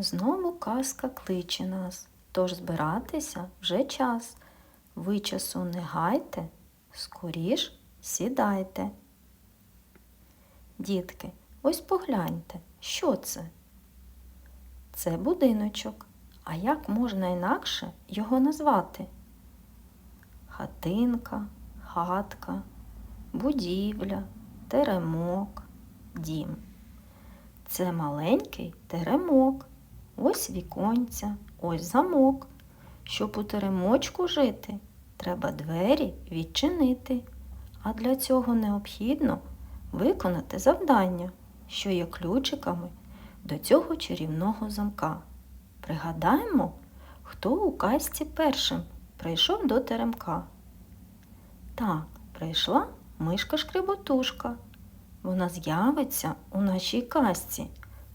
Знову казка кличе нас, тож збиратися вже час. Ви часу не гайте, скоріш сідайте. Дітки, ось погляньте, що це? Це будиночок. А як можна інакше його назвати? Хатинка, хатка, будівля, теремок, дім. Це маленький теремок. Ось віконця, ось замок. Щоб у теремочку жити, треба двері відчинити. А для цього необхідно виконати завдання, що є ключиками до цього чарівного замка. Пригадаємо, хто у казці першим прийшов до теремка. Так, прийшла мишка шкреботушка. Вона з'явиться у нашій казці,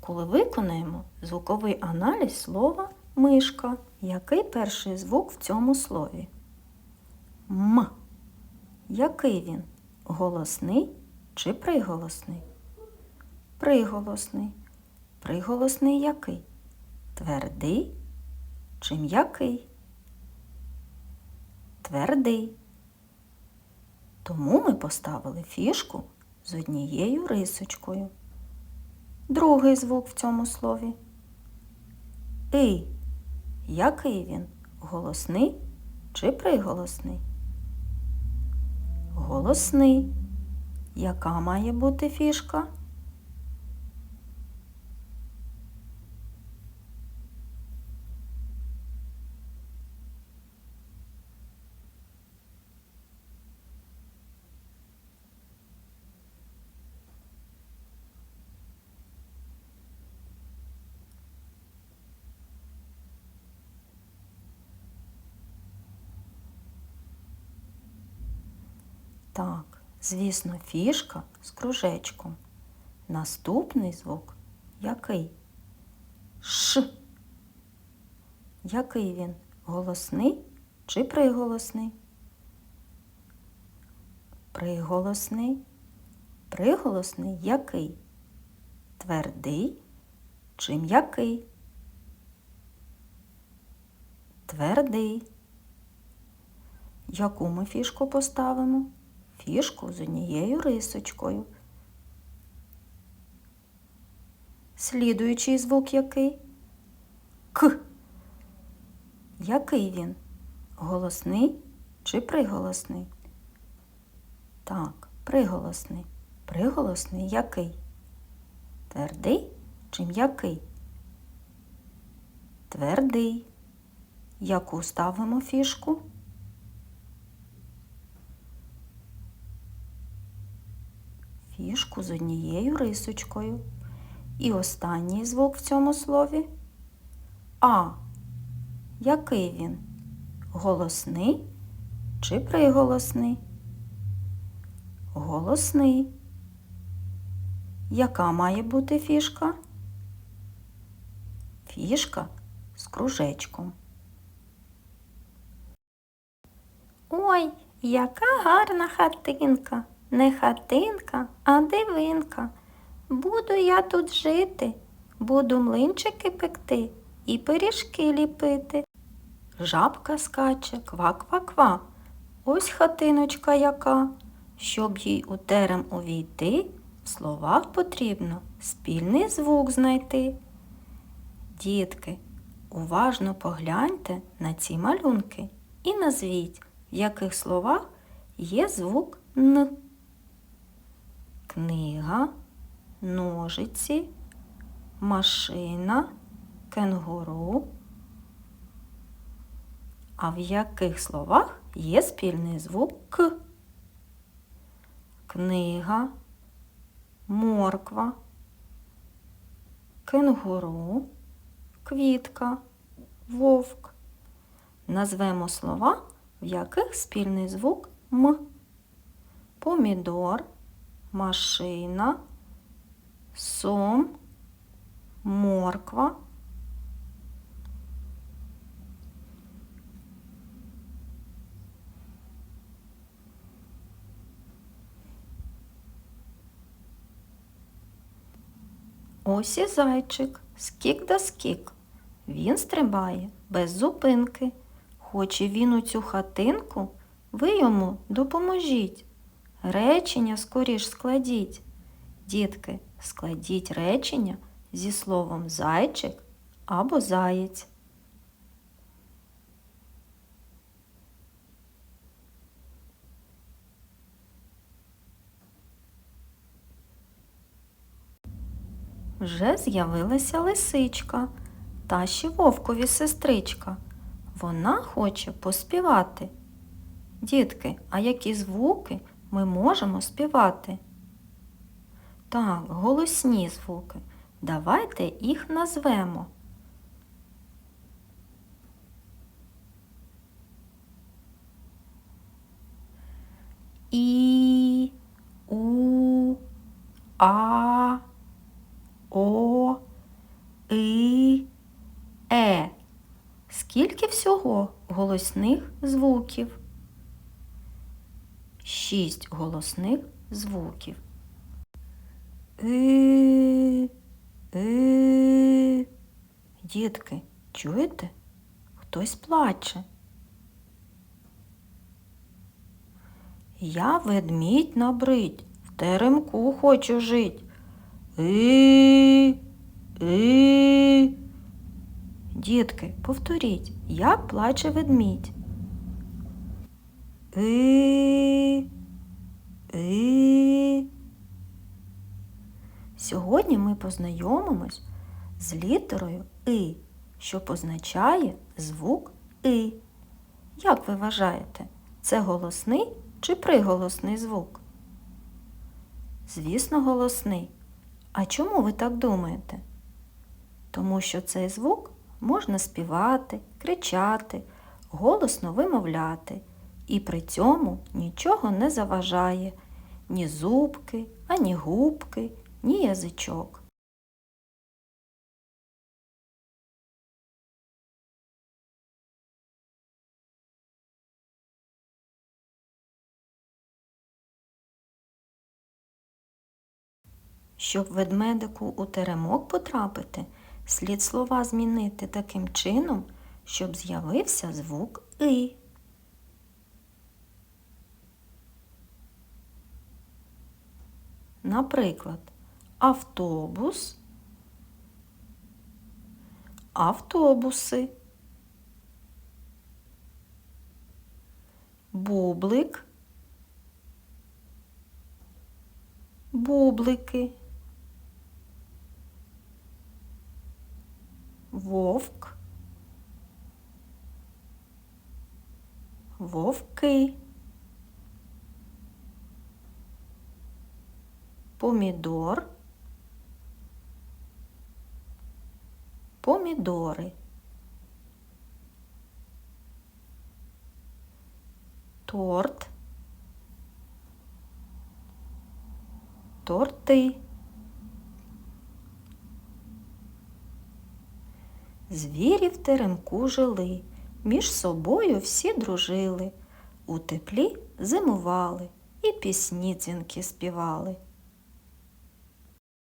коли виконаємо звуковий аналіз слова мишка. Який перший звук в цьому слові? М. Який він? Голосний чи приголосний? Приголосний. Приголосний який? Твердий чи м'який? Твердий. Тому ми поставили фішку з однією рисочкою. Другий звук в цьому слові. И. Який він? Голосний чи приголосний? Голосний. Яка має бути фішка? Так, звісно, фішка з кружечком. Наступний звук який? Ш. Який він? Голосний чи приголосний? Приголосний. Приголосний який? Твердий чи м'який? Твердий. Яку ми фішку поставимо? Фішку з однією рисочкою. Слідуючий звук який? К. Який він? Голосний чи приголосний? Так, приголосний. Приголосний який? Твердий чи м'який? Твердий. Яку ставимо фішку? Фішку з однією рисочкою. І останній звук в цьому слові А. Який він? Голосний чи приголосний? Голосний. Яка має бути фішка? Фішка з кружечком. Ой, яка гарна хатинка. Не хатинка, а дивинка. Буду я тут жити, буду млинчики пекти і пиріжки ліпити. Жабка скаче, ква-ква-ква. Ось хатиночка яка. Щоб їй у терем увійти, в словах потрібно спільний звук знайти. Дітки, уважно погляньте на ці малюнки і назвіть, в яких словах є звук Н. Книга, ножиці, машина, кенгуру. А в яких словах є спільний звук К? Книга, морква, кенгуру, квітка, вовк. Назвемо слова, в яких спільний звук М. Помідор, машина, сом, морква. Ось і зайчик, скік да скік. Він стрибає без зупинки. Хоче він у цю хатинку, ви йому допоможіть. Речення скоріш складіть. Дітки, складіть речення зі словом зайчик або заєць. Вже з'явилася лисичка, та ще вовкові сестричка. Вона хоче поспівати. Дітки, а які звуки ми можемо співати? Так, голосні звуки. Давайте їх назвемо. І, У, А, О, И, Е. Скільки всього голосних звуків? Шість голосних звуків. И, и. Дітки, чуєте? Хтось плаче. Я ведмідь набрить, в теремку хочу жить. И. Дітки, повторіть, як плаче ведмідь. И, и. Сьогодні ми познайомимось з літерою И, що позначає звук И. Як ви вважаєте, це голосний чи приголосний звук? Звісно, голосний. А чому ви так думаєте? Тому що цей звук можна співати, кричати, голосно вимовляти, і при цьому нічого не заважає ні зубки, ані губки, ні язичок. Щоб ведмедику у теремок потрапити, слід слова змінити таким чином, щоб з'явився звук И. Наприклад, автобус, автобуси, бублик, бублики, вовк, вовки. Помідор, помідори, торт, торти, звірі в теремку жили, між собою всі дружили, у теплі зимували і пісні дзвінки співали.